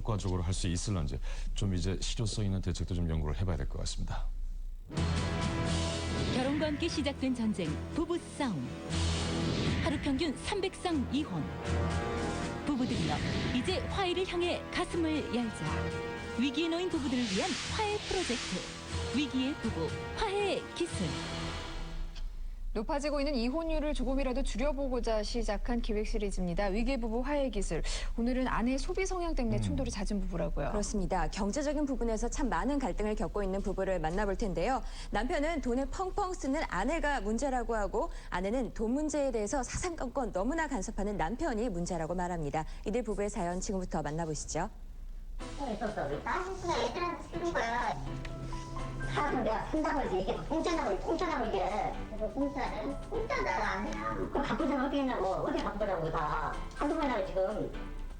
효과적으로 할 수 있을런지 좀 이제 실효성 있는 대책도 좀 연구를 해봐야 될 것 같습니다. 결혼과 함께 시작된 전쟁, 부부 싸움. 하루 평균 300상 이혼. 부부들이여, 이제 화해를 향해 가슴을 열자. 위기에 놓인 부부들을 위한 화해 프로젝트. 위기의 부부, 화해 기술. 높아지고 있는 이혼율을 조금이라도 줄여보고자 시작한 기획 시리즈입니다. 위기부부 화해 기술. 오늘은 아내 소비 성향 때문에 충돌이 잦은 부부라고요. 그렇습니다. 경제적인 부분에서 참 많은 갈등을 겪고 있는 부부를 만나볼 텐데요. 남편은 돈을 펑펑 쓰는 아내가 문제라고 하고 아내는 돈 문제에 대해서 사상건건 너무나 간섭하는 남편이 문제라고 말합니다. 이들 부부의 사연 지금부터 만나보시죠. 애들한테 쓰는 거야. 내가 산다고 해서 이게 공짜라고, 공짜라고 이게. 그래서 공짜를? 공짜다, 아니야. 그럼 바쁘자면 어떻게 했냐고. 어디 바쁘다고 다. 한두 번 하고 지금.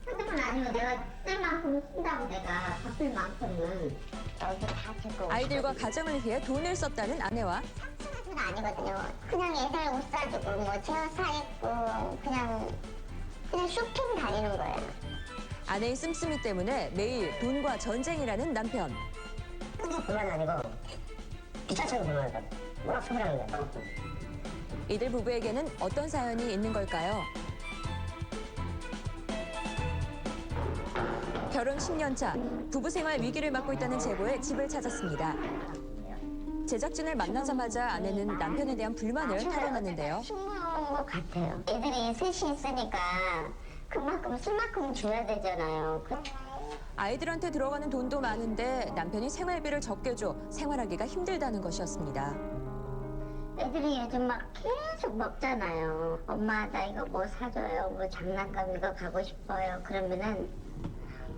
한두 번 아니고 내가 쓸 만큼 쓴다고 내가. 바쁠 만큼은. 여기서 다 제거. 아이들과 가정을 위해 돈을 썼다는 아내와 는 아니거든요. 그냥 애들 옷 사주고, 뭐, 제어 사입고, 그냥, 그냥 쇼핑 다니는 거예요. 아내의 씀씀이 때문에 매일 돈과 전쟁이라는 남편. 그게 불만이 아니고, 이들 부부에게는 어떤 사연이 있는 걸까요? 결혼 10년 차 부부 생활 위기를 맞고 있다는 제보에 집을 찾았습니다. 제작진을 만나자마자 아내는 남편에 대한 불만을 털어놨는데요. 흉물한 것 같아요. 애들이 셋이 있으니까 그만큼 쓸 만큼 줘야 되잖아요. 그- 아이들한테 들어가는 돈도 많은데 남편이 생활비를 적게 줘 생활하기가 힘들다는 것이었습니다. 애들이 요즘 막 계속 먹잖아요. 엄마 나 이거 뭐 사줘요. 뭐 장난감 이거 가고 싶어요. 그러면은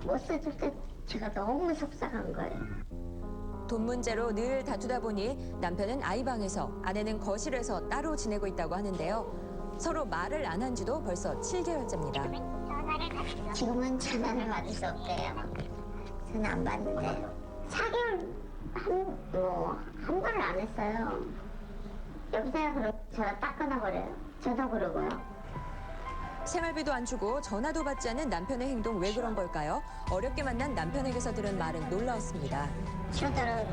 못 사줄 때 제가 너무 속상한 거예요. 돈 문제로 늘 다투다 보니 남편은 아이 방에서 아내는 거실에서 따로 지내고 있다고 하는데요. 서로 말을 안 한 지도 벌써 7개월째입니다. 지금은 전화를 받을 수 없대요. 전화 안 받는데 4개월 한, 뭐, 한 번을 안 했어요. 여보세요? 그럼 전화 딱 끊어버려요. 저도 그러고요. 생활비도 안 주고 전화도 받지 않는 남편의 행동 왜 그런 걸까요? 어렵게 만난 남편에게서 들은 말은 놀라웠습니다. 때는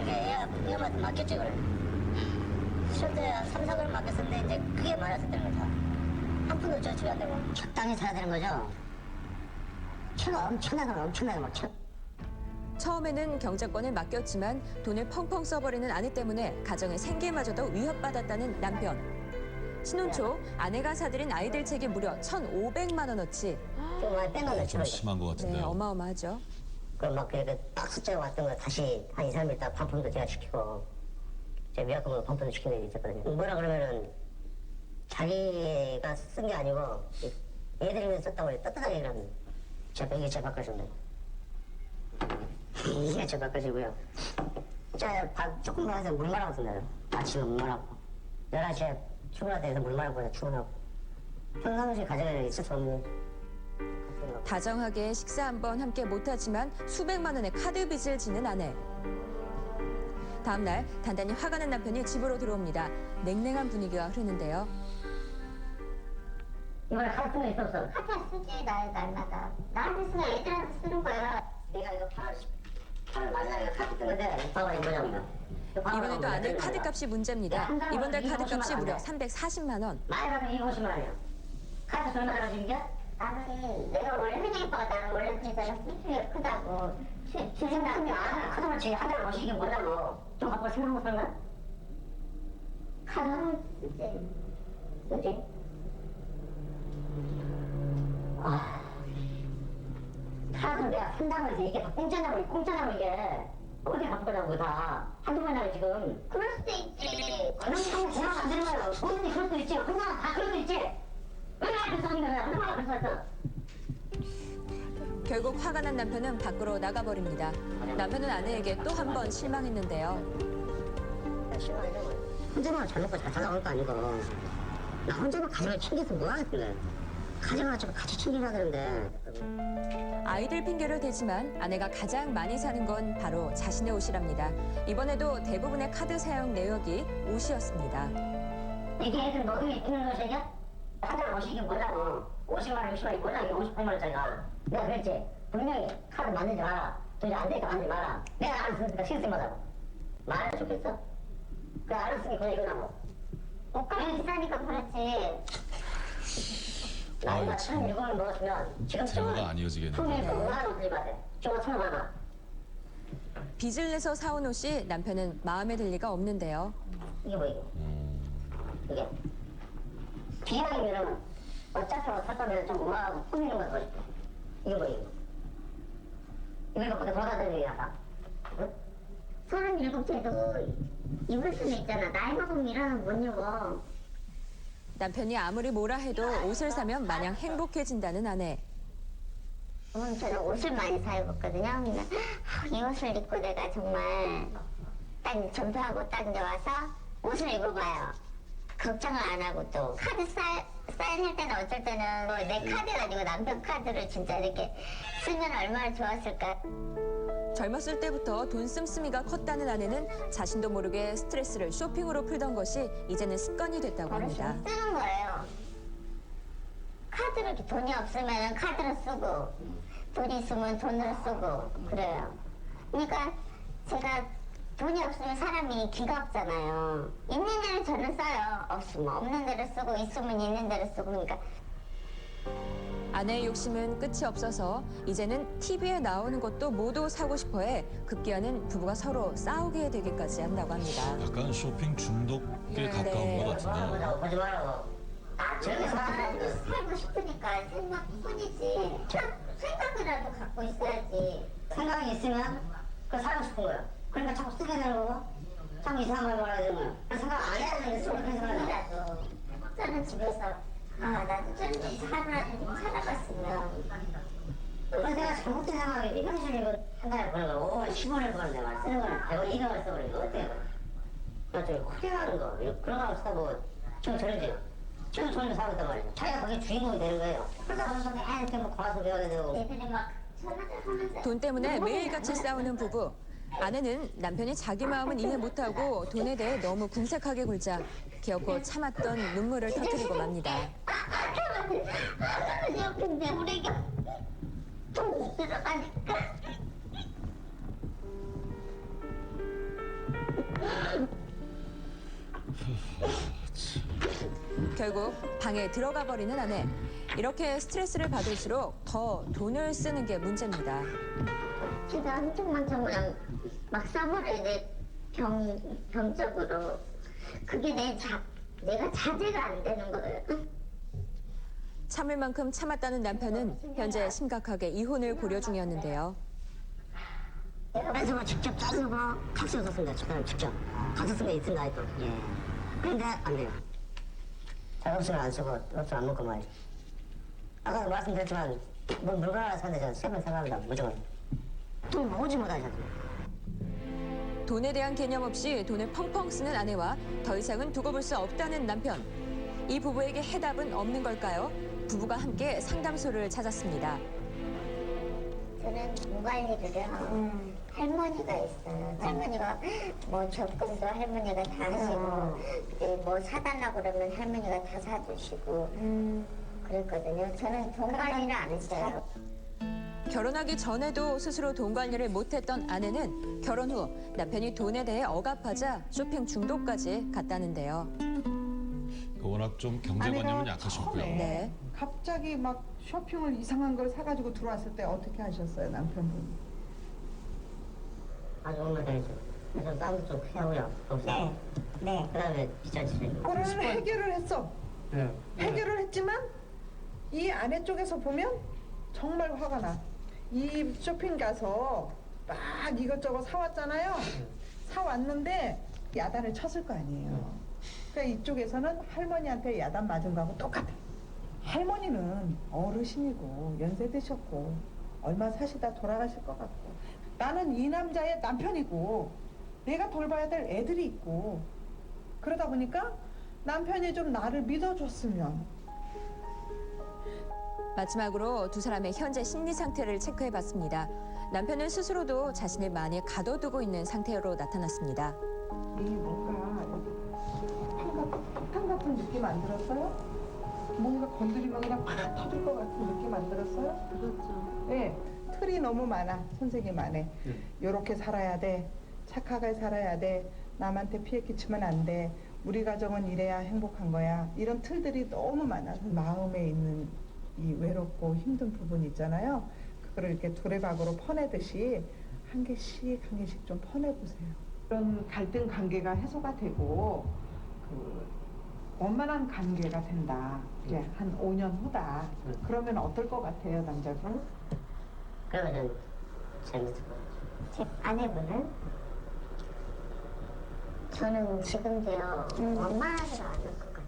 이게 위험한테 맡겼지 그래. 3, 4개월 맡겼었는데 이제 그게 많아서 되는 거다. 한 푼도 저 집에 안 되고. 적당히 살아야 되는 거죠. 차가 엄청나게 엄청나게 막 쳐. 처음에는 경제권을 맡겼지만 돈을 펑펑 써버리는 아내 때문에 가정의 생계마저도 위협받았다는 남편. 신혼 초 아내가 사들인 아이들 책이 무려 1,500만 원어치. 좀 많이 빼놓는 좀 심한 것 네, 같은데요. 어마어마하죠. 그막 그렇게 딱 숫자가 왔던 거 다시 한 2, 3일 있다 반품도 제가 시키고 제 위약금으로 반품도 시키는 게 있었거든요. 뭐라 그러면은 자기가 쓴 게 아니고 애들이 썼다고 떳떳하게 얘기하면 제가 이게 제 바꿔준다. 이게 제 바꿔주고요. 자, 밥 조금만 해서 물 말아서 쓴다요. 아침에 물 말아고 11시에 출근할 때에서 물 말아고 출근하고 평상시 가정에 있을 수 없는 다정하게 식사 한 번 함께 못하지만 수백만 원의 카드 빚을 지는 아내. 다음 날 단단히 화가 난 남편이 집으로 들어옵니다. 냉랭한 분위기가 흐르는데요. 이번에 카드 쓴거 있어 없어? 카드 쓰지 나 날마다 나한테 쓰는 애들한테 쓰는 거야 내가 이거 8월 8월 마지막에 카드 쓴 건데 봐봐 이거 뭐냐면 이번에도 아내 카드값이 문제입니다. 이번 달 카드값이 무려 340만 원. 받으면 250만 원이야 카드 얼마 들어주는 게? 나는 내가 원래 흔히 오빠가 나는 원래 그래서 수익이 크다고 주신 다음에 아 카드를 지금 한 달에 오시긴 뭐라고 좀 갖고 생각 못 하는 거야? 카드는 쓰지 쓰지 카드 내가 산다고 해서 이게 다 공짜냐고 공짜냐고 이게 어디 바쁘다고 다. 한두 번 하고 지금 그럴 수도 있지. 그런 거 생각 안 되는 거예요. 본인이 그럴 수도 있지. 혼자 다 그럴 수 있지. 왜 나한테 썼는 거야? 얼마나 그랬어. 결국 화가 난 남편은 밖으로 나가버립니다. 남편은 아내에게 또 한 번 실망했는데요. 혼자만 잘 먹고 잘 살아올 거 아니고. 나 혼자만 가정을 챙겨서 뭐 하겠길래 좀 같이 챙기라 그러는데 아이들 핑계를 대지만 아내가 가장 많이 사는 건 바로 자신의 옷이랍니다. 이번에도 대부분의 카드 사용 내역이 옷이었습니다. 이게 애들 먹음이 있는 것이냐? 하나 50이 뭐라고 50만 원, 60만 원 뭐라고 58만 원짜리가 내가 그랬지 분명히 카드 만들지 마라. 돈이 안 되니까 만들지 마라. 내가 알았으니까 쓰지 말라고. 말해 좋겠어? 그 알았으니 그냥 이거라고. 옷값이 비싸니까 그렇지. 나이가 아유, 참. 한 일곱을 먹었으면 지금 대화가 안 이어지겠는데. 품에서 5만 원 들이받아. 저거 천원 받아. 빚을 내서 사온 옷이 남편은 마음에 들 리가 없는데요. 이게 뭐 이거? 이게 비양이면은 어차피 살 거면 좀 우아하고 꾸미는 거더 싶어. 이게 뭐 이거? 이거 갖고 돌아가는 일이야 다. 서른 일곱 째도 입을 수는 있잖아. 나이 먹으면 일하는 못 입어. 남편이 아무리 뭐라 해도 옷을 사면 마냥 행복해진다는 아내. 음, 저는 옷을 많이 사 입었거든요. 근데 아, 이 옷을 입고 내가 정말 딱 점수하고 딱 이제 와서 옷을 입어봐요. 걱정을 안 하고 또 카드 사, 사인할 때는 어쩔 때는 뭐 내 카드가 아니고 남편 카드를 진짜 이렇게 쓰면 얼마나 좋았을까. 젊었을 때부터 돈 씀씀이가 컸다는 아내는 자신도 모르게 스트레스를 쇼핑으로 풀던 것이 이제는 습관이 됐다고 합니다. 쓰는 거예요. 이렇게 돈이 없으면 카드로 쓰고 돈이 있으면 돈으로 쓰고 그래요. 그러니까 제가 돈이 없으면 사람이 기가 없잖아요. 있는 대로 저는 써요. 없으면 없는 대로 쓰고 있으면 있는 대로 쓰고 그러니까 아내의 욕심은 끝이 없어서 이제는 TV에 나오는 것도 모두 사고 싶어해 급기야는 부부가 서로 싸우게 되기까지 한다고 합니다. 약간 쇼핑 중독에 가까운 네. 것 같은데. 보지 말라고. 저기 살고 싶으니까 생각뿐이지. 생각이라도 갖고 있어야지. 생각이 있으면 그 살고 싶은 거야. 그러니까 자꾸 쓰게 되는 거고, 자꾸 이상한 말 말하게 되는 거야. 생각 안 해야 되는데 속 생각을 저는 집에서 아 나도 좀 하루라도 좀 살아봤으면. 그래서 내가 잘못된 생각이 이 현실 이거 한 달에 버는 거 5원, 10원을 버는데 말 쓰는 거는 100원, 200원을 써버리면 어때요? 나중에 코리아는 거 이거 그런 거 사고 좀 저러지 좀 저런 거 사고 있단 말이죠 자기가 거기 주인공이 되는 거예요 그러다 보면 애한테 뭐 과소 배워야 되고 애들이 막 전화하면서 돈 때문에 매일같이 싸우는 부부. 아내는 남편이 자기 마음은 이해 못하고 돈에 대해 너무 궁색하게 굴자 기어코 참았던 눈물을 터뜨리고 맙니다. 근데 우리가 돈 들어가니까 결국 방에 들어가 버리는 아내. 이렇게 스트레스를 받을수록 더 돈을 쓰는 게 문제입니다. 제가 한쪽만큼 그냥 막 써버려야 돼. 병, 병적으로. 그게 내 자, 내가 자제가 안 되는 거예요. 참을 만큼 참았다는 남편은 현재 심각하게 이혼을 고려 중이었는데요. 그래서 뭐 직접 뭐 택시 썼습니다. 저는 직접. 가서 쓴게 있습니다. 또. 예. 근데 안 돼요. 자, 없으면 안 쓰고, 없으면 안 먹고 말이죠. 아까 말씀드렸지만, 뭐 물건 하나 사는데 저는 세번 생각합니다. 무조건. 돈 모으지 못하잖아요. 돈에 대한 개념 없이 돈을 펑펑 쓰는 아내와 더 이상은 두고 볼 수 없다는 남편. 이 부부에게 해답은 없는 걸까요? 부부가 함께 상담소를 찾았습니다. 저는 돈 관리를요. 할머니가 있어요. 할머니가 뭐 적금도 할머니가 다 하시고 이제 뭐 사달라고 그러면 할머니가 다 사주시고 그랬거든요. 저는 돈 관리를 안 했어요. 결혼하기 전에도 스스로 돈 관리를 못했던 아내는 결혼 후 남편이 돈에 대해 억압하자 쇼핑 중독까지 갔다는데요. 워낙 좀 경제관념은 아내가 약하셨고요. 처음에 네. 갑자기 막 쇼핑을 이상한 걸 사가지고 들어왔을 때 어떻게 하셨어요 남편분이? 아주 엉망이죠. 그래서 싸움도 좀 해오고요. 네. 네. 그 다음에 비싸지죠. 그거를 해결을 했어. 네. 해결을 했지만 이 아내 쪽에서 보면 정말 화가 나. 이 쇼핑 가서 막 이것저것 사왔잖아요. 사왔는데 야단을 쳤을 거 아니에요. 그러니까 이쪽에서는 할머니한테 야단 맞은 거하고 똑같아. 할머니는 어르신이고 연세 드셨고 얼마 사시다 돌아가실 것 같고 나는 이 남자의 남편이고 내가 돌봐야 될 애들이 있고 그러다 보니까 남편이 좀 나를 믿어줬으면 마지막으로 두 사람의 현재 심리 상태를 체크해 봤습니다. 남편은 스스로도 자신을 많이 가둬두고 있는 상태로 나타났습니다. 이 뭔가 폭탄 같은, 폭탄 같은 느낌 안 들었어요? 뭔가 건드리면 그냥 팍 터질 것 같은 느낌 안 들었어요? 그렇죠. 네, 틀이 너무 많아 선생님 안에. 요렇게 살아야 돼. 착하게 살아야 돼. 남한테 피해 끼치면 안 돼. 우리 가정은 이래야 행복한 거야. 이런 틀들이 너무 많아서 마음에 있는 이 외롭고 힘든 부분 있잖아요. 그거를 이렇게 두레박으로 퍼내듯이 한 개씩 한 개씩 좀 퍼내보세요. 이런 갈등 관계가 해소가 되고 그 원만한 관계가 된다. 이제 한 5년 후다. 그러면 어떨 것 같아요, 남자분? 그러면은 재밌을 것 같아요. 제 아내분은 저는 지금도요 원만하지가 않을 것 같아요.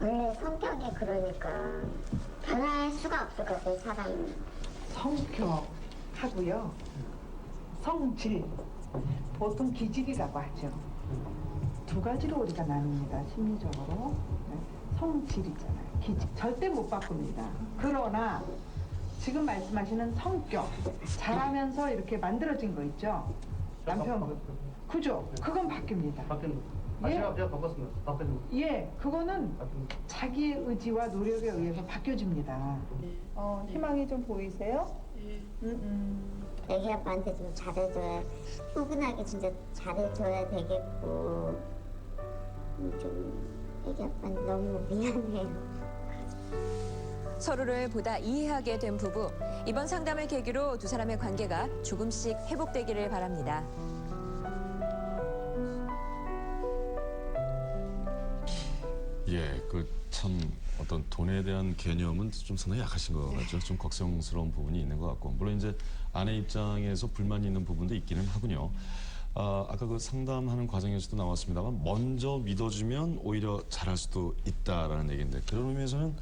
원래 성격이 그러니까 변할 수가 없을 것 같아요 사람이. 성격하고요. 성질. 보통 기질이라고 하죠. 두 가지로 우리가 나눕니다. 심리적으로. 네. 성질 있잖아요. 기질. 절대 못 바꿉니다. 그러나 지금 말씀하시는 성격. 잘하면서 이렇게 만들어진 거 있죠. 남편분. 그죠? 그건 바뀝니다. 바뀐 아, 예. 제가 제가 바꿨습니다. 바뀐 예, 그거는 자기의 의지와 노력에 의해서 바뀌어집니다. 어, 희망이 좀 보이세요? 음, 음. 애기 아빠한테 좀 잘해줘야 포근하게 진짜 잘해줘야 되겠고 음, 좀 애기 아빠는 너무 미안해요. 서로를 보다 이해하게 된 부부. 이번 상담을 계기로 두 사람의 관계가 조금씩 회복되기를 바랍니다. 예, 그 참 어떤 돈에 대한 개념은 좀 상당히 약하신 것 같죠. 좀 걱정스러운 부분이 있는 것 같고 물론 이제 아내 입장에서 불만이 있는 부분도 있기는 하군요. 아, 아까 그 상담하는 과정에서도 나왔습니다만 먼저 믿어주면 오히려 잘할 수도 있다라는 얘기인데 그런 의미에서는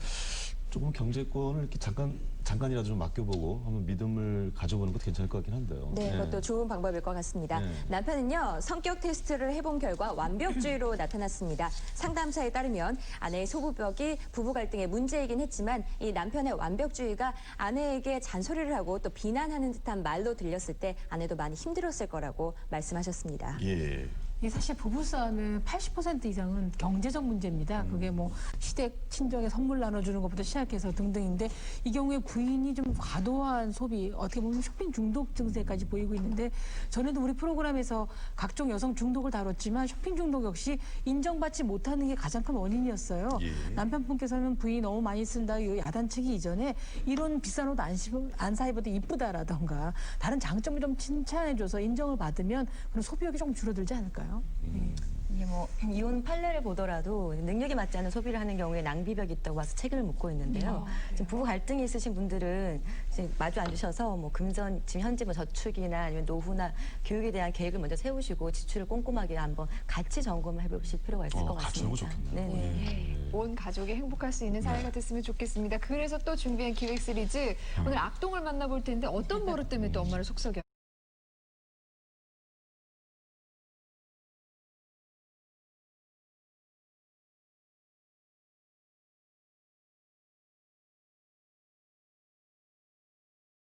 조금 경제권을 이렇게 잠깐 잠깐이라도 좀 맡겨보고 한번 믿음을 가져보는 것도 괜찮을 것 같긴 한데요. 네, 예. 그것도 좋은 방법일 것 같습니다. 네. 남편은요, 성격 테스트를 해본 결과 완벽주의로 나타났습니다. 상담사에 따르면 아내의 소부벽이 부부 갈등의 문제이긴 했지만 이 남편의 완벽주의가 아내에게 잔소리를 하고 또 비난하는 듯한 말로 들렸을 때 아내도 많이 힘들었을 거라고 말씀하셨습니다. 예. 이 사실 부부싸움의 80% 이상은 경제적 문제입니다. 그게 뭐 시댁 친정에 선물 나눠주는 것부터 시작해서 등등인데 이 경우에 부인이 좀 과도한 소비 어떻게 보면 쇼핑 중독 증세까지 보이고 있는데 전에도 우리 프로그램에서 각종 여성 중독을 다뤘지만 쇼핑 중독 역시 인정받지 못하는 게 가장 큰 원인이었어요. 예. 남편분께서는 부인이 너무 많이 쓴다 이 야단치기 이전에 이런 비싼 옷안안 사 입어도 이쁘다라던가 다른 장점을 좀 칭찬해줘서 인정을 받으면 그런 소비욕이 좀 줄어들지 않을까요? 이게 뭐 이혼 판례를 보더라도 능력이 맞지 않은 소비를 하는 경우에 낭비벽이 있다고 와서 책임을 묻고 있는데요. 지금 부부 갈등이 있으신 분들은 이제 마주 앉으셔서 뭐 금전 지금 현재 뭐 저축이나 아니면 노후나 교육에 대한 계획을 먼저 세우시고 지출을 꼼꼼하게 한번 같이 점검을 해보실 필요가 있을 어, 것 같이 같습니다. 하면 좋겠네요. 네네. 예. 온 가족이 행복할 수 있는 사회가 됐으면 좋겠습니다. 그래서 또 준비한 기획 시리즈 오늘 악동을 만나볼 텐데 어떤 버릇 때문에 또 엄마를 속썩여?